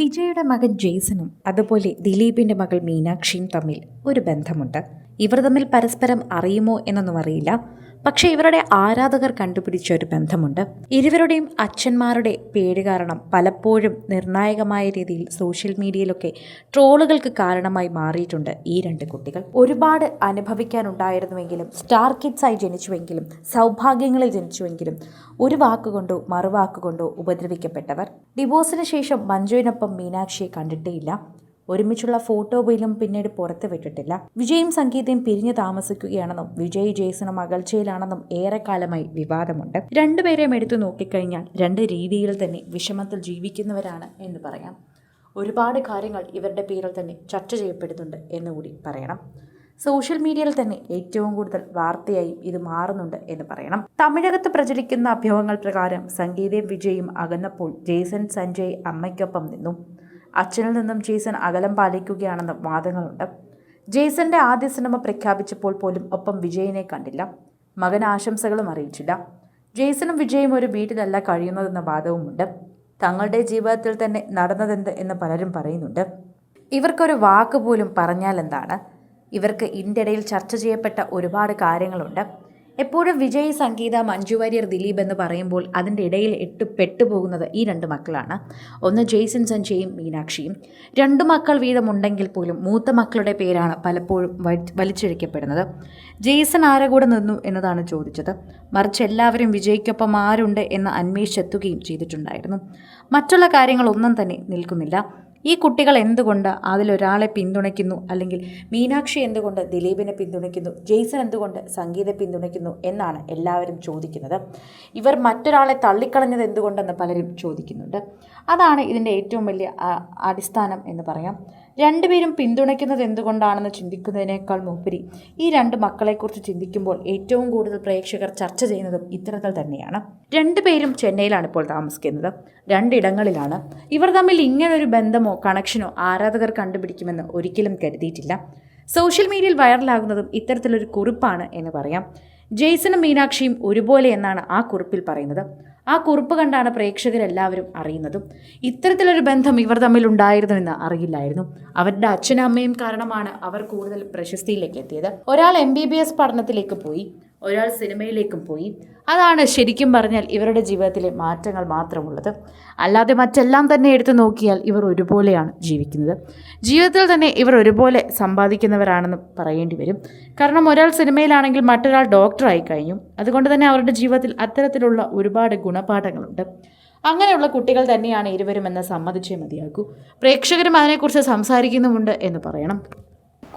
വിജയുടെ മകൻ ജെയ്സണും അതുപോലെ ദിലീപിന്റെ മകൾ മീനാക്ഷിയും തമ്മിൽ ഒരു ബന്ധമുണ്ട്. ഇവർ തമ്മിൽ പരസ്പരം അറിയുമോ എന്നൊന്നും അറിയില്ല. പക്ഷേ ഇവരുടെ ആരാധകർ കണ്ടുപിടിച്ച ഒരു ബന്ധമുണ്ട്. ഇരുവരുടെയും അച്ഛന്മാരുടെ പേര് കാരണം പലപ്പോഴും നിർണായകമായ രീതിയിൽ സോഷ്യൽ മീഡിയയിലൊക്കെ ട്രോളുകൾക്ക് കാരണമായി മാറിയിട്ടുണ്ട് ഈ രണ്ട് കുട്ടികൾ. ഒരുപാട് അനുഭവിക്കാനുണ്ടായിരുന്നുവെങ്കിലും സ്റ്റാർ കിഡ്സായി ജനിച്ചുവെങ്കിലും സൗഭാഗ്യങ്ങളിൽ ജനിച്ചുവെങ്കിലും ഒരു വാക്കുകൊണ്ടോ മറുവാക്കുകൊണ്ടോ ഉപദ്രവിക്കപ്പെട്ടവർ. ഡിവോഴ്സിന് ശേഷം മഞ്ജുവിനൊപ്പം മീനാക്ഷിയെ കണ്ടിട്ടേയില്ല. ഒരുമിച്ചുള്ള ഫോട്ടോ പോലും പിന്നീട് പുറത്തു വിട്ടിട്ടില്ല. വിജയും സംഗീതയും പിരിഞ്ഞു താമസിക്കുകയാണെന്നും വിജയ് ജേസണും അകൽച്ചയിലാണെന്നും ഏറെക്കാലമായി വിവാദമുണ്ട്. രണ്ടുപേരെയും എടുത്തു നോക്കിക്കഴിഞ്ഞാൽ രണ്ട് രീതിയിൽ തന്നെ വിഷമത്തിൽ ജീവിക്കുന്നവരാണ് എന്ന് പറയാം. ഒരുപാട് കാര്യങ്ങൾ ഇവരുടെ പേരിൽ തന്നെ ചർച്ച ചെയ്യപ്പെടുന്നുണ്ട് എന്നുകൂടി പറയണം. സോഷ്യൽ മീഡിയയിൽ തന്നെ ഏറ്റവും കൂടുതൽ വാർത്തയായി ഇത് മാറുന്നുണ്ട് എന്ന് പറയണം. തമിഴകത്ത് പ്രചരിക്കുന്ന അഭ്യൂഹങ്ങൾ പ്രകാരം സംഗീതയും വിജയും അകന്നപ്പോൾ ജേസൺ സഞ്ജയ് അമ്മയ്ക്കൊപ്പം നിന്നു. അച്ഛനിൽ നിന്നും ജേസൺ അകലം പാലിക്കുകയാണെന്നും വാദങ്ങളുണ്ട്. ജേസന്റെ ആദ്യ സിനിമ പ്രഖ്യാപിച്ചപ്പോൾ പോലും ഒപ്പം വിജയനെ കണ്ടില്ല. മകൻ ആശംസകളും അറിയിച്ചില്ല. ജേസനും വിജയും ഒരു വീട്ടിലല്ല കഴിയുന്നതെന്ന വാദവുമുണ്ട്. തങ്ങളുടെ ജീവിതത്തിൽ തന്നെ നടന്നതെന്ത് എന്ന് പലരും പറയുന്നുണ്ട്. ഇവർക്കൊരു വാക്ക് പോലും പറഞ്ഞാൽ എന്താണ് ഇവർക്ക് ഇതിന്റെ ഇടയിൽ ചർച്ച ചെയ്യപ്പെട്ട ഒരുപാട് കാര്യങ്ങളുണ്ട്. എപ്പോഴും വിജയ് സംഗീത മഞ്ജു വാര്യർ ദിലീപ് എന്ന് പറയുമ്പോൾ അതിന്റെ ഇടയിൽ എട്ട് പെട്ടുപോകുന്നത് ഈ രണ്ട് മക്കളാണ്. ഒന്ന് ജെയ്സൺ സഞ്ജയും മീനാക്ഷിയും. രണ്ട് മക്കൾ വീതമുണ്ടെങ്കിൽ പോലും മൂത്ത മക്കളുടെ പേരാണ് പലപ്പോഴും വലിച്ചിഴക്കപ്പെടുന്നത്. ജെയ്സൺ ആരെ കൂടെ നിന്നു എന്നതാണ് ചോദിച്ചത്. മറിച്ച് എല്ലാവരും വിജയ്ക്കൊപ്പം ആരുണ്ട് എന്ന് അന്വേഷിച്ചെത്തുകയും ചെയ്തിട്ടുണ്ടായിരുന്നു. മറ്റുള്ള കാര്യങ്ങളൊന്നും തന്നെ നിൽക്കുന്നില്ല. ഈ കുട്ടികൾ എന്തുകൊണ്ട് അതിലൊരാളെ പിന്തുണയ്ക്കുന്നു? അല്ലെങ്കിൽ മീനാക്ഷി എന്തുകൊണ്ട് ദിലീപിനെ പിന്തുണയ്ക്കുന്നു? ജെയ്സൺ എന്തുകൊണ്ട് സംഗീതം പിന്തുണയ്ക്കുന്നു എന്നാണ് എല്ലാവരും ചോദിക്കുന്നത്. ഇവർ മറ്റൊരാളെ തള്ളിക്കളഞ്ഞത് എന്തുകൊണ്ടെന്ന് പലരും ചോദിക്കുന്നുണ്ട്. അതാണ് ഇതിന്റെ ഏറ്റവും വലിയ അടിസ്ഥാനം എന്ന് പറയാം. രണ്ടുപേരും പിന്തുണയ്ക്കുന്നത് എന്തുകൊണ്ടാണെന്ന് ചിന്തിക്കുന്നതിനേക്കാൾ മുമ്പരി ഈ രണ്ട് മക്കളെക്കുറിച്ച് ചിന്തിക്കുമ്പോൾ ഏറ്റവും കൂടുതൽ പ്രേക്ഷകർ ചർച്ച ചെയ്യുന്നതും ഇത്തരത്തിൽ തന്നെയാണ്. രണ്ടുപേരും ചെന്നൈയിലാണ് ഇപ്പോൾ താമസിക്കുന്നത്. രണ്ടിടങ്ങളിലാണ്. ഇവർ തമ്മിൽ ഇങ്ങനൊരു ബന്ധമോ കണക്ഷനോ ആരാധകർ കണ്ടുപിടിക്കുമെന്ന് ഒരിക്കലും കരുതിയിട്ടില്ല. സോഷ്യൽ മീഡിയയിൽ വൈറലാകുന്നതും ഇത്തരത്തിലൊരു കുറിപ്പാണ് എന്ന് പറയാം. ജെയ്സണും മീനാക്ഷിയും ഒരുപോലെ എന്നാണ് ആ കുറിപ്പിൽ പറയുന്നത്. ആ കുറിപ്പ് കണ്ടാണ് പ്രേക്ഷകരെല്ലാവരും അറിയുന്നതും ഇത്തരത്തിലൊരു ബന്ധം ഇവർ തമ്മിൽ ഉണ്ടായിരുന്നുവെന്ന് അറിയില്ലായിരുന്നു. അവരുടെ അച്ഛനും അമ്മയും കാരണമാണ് അവർ കൂടുതൽ പ്രശസ്തിയിലേക്ക് എത്തിയത്. ഒരാൾ എം ബി ബി എസ് പഠനത്തിലേക്ക് പോയി. ഒരാൾ സിനിമയിലേക്കും പോയി. അതാണ് ശരിക്കും പറഞ്ഞാൽ ഇവരുടെ ജീവിതത്തിലെ മാറ്റങ്ങൾ മാത്രമുള്ളത്. അല്ലാതെ മറ്റെല്ലാം തന്നെ എടുത്തു നോക്കിയാൽ ഇവർ ഒരുപോലെയാണ് ജീവിക്കുന്നത്. ജീവിതത്തിൽ തന്നെ ഇവർ ഒരുപോലെ സമ്പാദിക്കുന്നവരാണെന്ന് പറയേണ്ടി വരും. കാരണം ഒരാൾ സിനിമയിലാണെങ്കിൽ മറ്റൊരാൾ ഡോക്ടറായി കഴിഞ്ഞു. അതുകൊണ്ട് തന്നെ അവരുടെ ജീവിതത്തിൽ അത്തരത്തിലുള്ള ഒരുപാട് ഗുണപാഠങ്ങളുണ്ട്. അങ്ങനെയുള്ള കുട്ടികൾ തന്നെയാണ് ഇരുവരും എന്ന് സമ്മതിച്ചേ മതിയാക്കൂ പ്രേക്ഷകരും അതിനെക്കുറിച്ച് സംസാരിക്കുന്നുമുണ്ട് എന്ന് പറയണം.